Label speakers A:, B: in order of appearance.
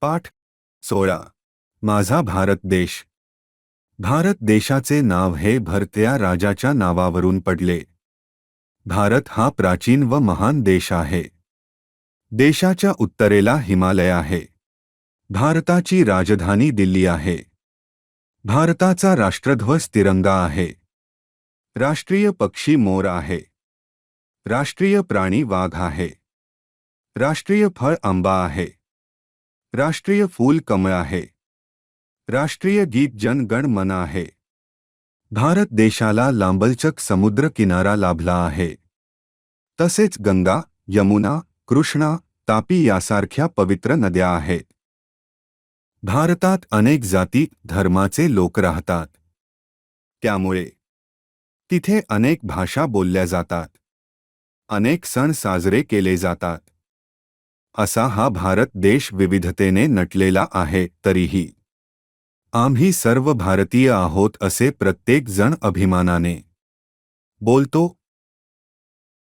A: पाठ सोळा. माझा भारत देश. भारत देशाचे नाव हे भरत्या राजाच्या नावावरून पडले. भारत हा प्राचीन व महान देश आहे. देशाच्या उत्तरेला हिमालय आहे. भारताची राजधानी दिल्ली आहे. भारताचा राष्ट्रध्वज तिरंगा आहे. राष्ट्रीय पक्षी मोर आहे. राष्ट्रीय प्राणी वाघ आहे. राष्ट्रीय फळ आंबा आहे. राष्ट्रीय फूल कमळ आहे. राष्ट्रीय गीत जनगण मन आहे. भारत देशाला लांबलचक समुद्र किनारा लाभला आहे. तसेच गंगा यमुना कृष्णा तापी यासारख्या पवित्र नद्या आहेत. भारतात अनेक जाती धर्माचे लोक राहतात. त्यामुळे तिथे अनेक भाषा बोलल्या जातात. अनेक सण साजरे केले जातात. असा हा भारत देश विविधतेने नटलेला आहे तरीही. आम्ही सर्व भारतीय आहोत असे प्रत्येक जण अभिमानाने बोलतो